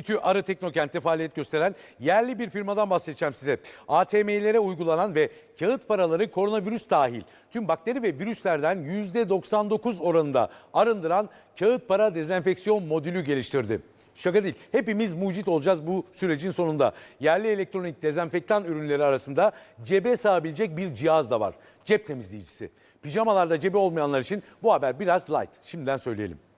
İTÜ Arı Teknokent'te faaliyet gösteren yerli bir firmadan bahsedeceğim size. ATM'lere uygulanan ve kağıt paraları koronavirüs dahil tüm bakteri ve virüslerden %99 oranında arındıran kağıt para dezenfeksiyon modülü geliştirdi. Şaka değil. Hepimiz mucit olacağız bu sürecin sonunda. Yerli elektronik dezenfektan ürünleri arasında cebe sığabilecek bir cihaz da var. Cep temizleyicisi. Pijamalarda cebi olmayanlar için bu haber biraz light. Şimdiden söyleyelim.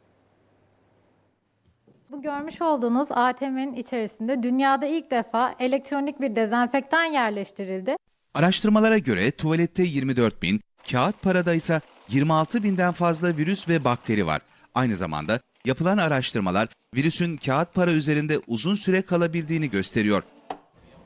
Bu görmüş olduğunuz ATM'nin içerisinde dünyada ilk defa elektronik bir dezenfektan yerleştirildi. Araştırmalara göre tuvalette 24 bin, kağıt parada ise 26 binden fazla virüs ve bakteri var. Aynı zamanda yapılan araştırmalar virüsün kağıt para üzerinde uzun süre kalabildiğini gösteriyor.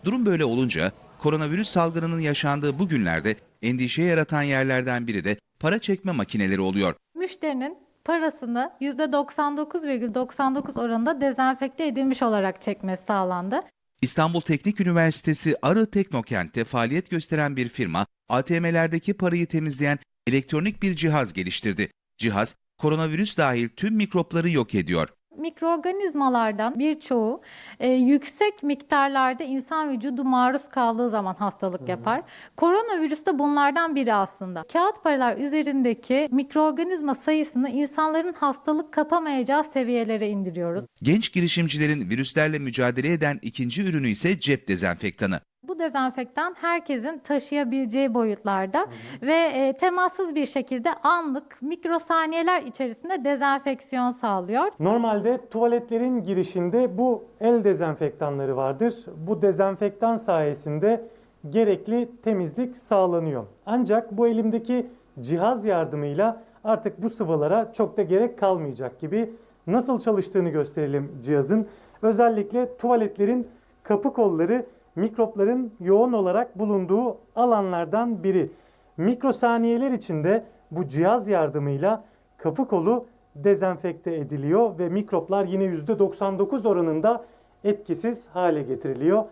Durum böyle olunca koronavirüs salgınının yaşandığı bu günlerde endişe yaratan yerlerden biri de para çekme makineleri oluyor. Müşterinin parasını %99,99 oranında dezenfekte edilmiş olarak çekmesi sağlandı. İstanbul Teknik Üniversitesi Arı Teknokent'te faaliyet gösteren bir firma ATM'lerdeki parayı temizleyen elektronik bir cihaz geliştirdi. Cihaz koronavirüs dahil tüm mikropları yok ediyor. Mikroorganizmalardan birçoğu e, yüksek miktarlarda insan vücudu maruz kaldığı zaman hastalık yapar. Koronavirüs de bunlardan biri aslında. Kağıt paralar üzerindeki mikroorganizma sayısını insanların hastalık kapamayacağı seviyelere indiriyoruz. Genç girişimcilerin virüslerle mücadele eden ikinci ürünü ise cep dezenfektanı. Bu dezenfektan herkesin taşıyabileceği boyutlarda ve e, temassız bir şekilde anlık mikrosaniyeler içerisinde dezenfeksiyon sağlıyor. Normalde tuvaletlerin girişinde bu el dezenfektanları vardır. Bu dezenfektan sayesinde gerekli temizlik sağlanıyor. Ancak bu elimdeki cihaz yardımıyla artık bu sıvılara çok da gerek kalmayacak gibi. Nasıl çalıştığını gösterelim cihazın. Özellikle tuvaletlerin kapı kolları mikropların yoğun olarak bulunduğu alanlardan biri. Mikrosaniyeler içinde bu cihaz yardımıyla kapı kolu dezenfekte ediliyor ve mikroplar yine %99 oranında etkisiz hale getiriliyor.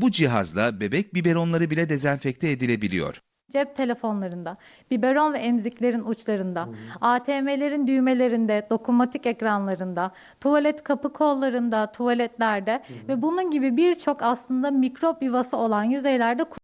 Bu cihazla bebek biberonları bile dezenfekte edilebiliyor. Cep telefonlarında, biberon ve emziklerin uçlarında, ATM'lerin düğmelerinde, dokunmatik ekranlarında, tuvalet kapı kollarında, tuvaletlerde ve bunun gibi birçok aslında mikrop yuvası olan yüzeylerde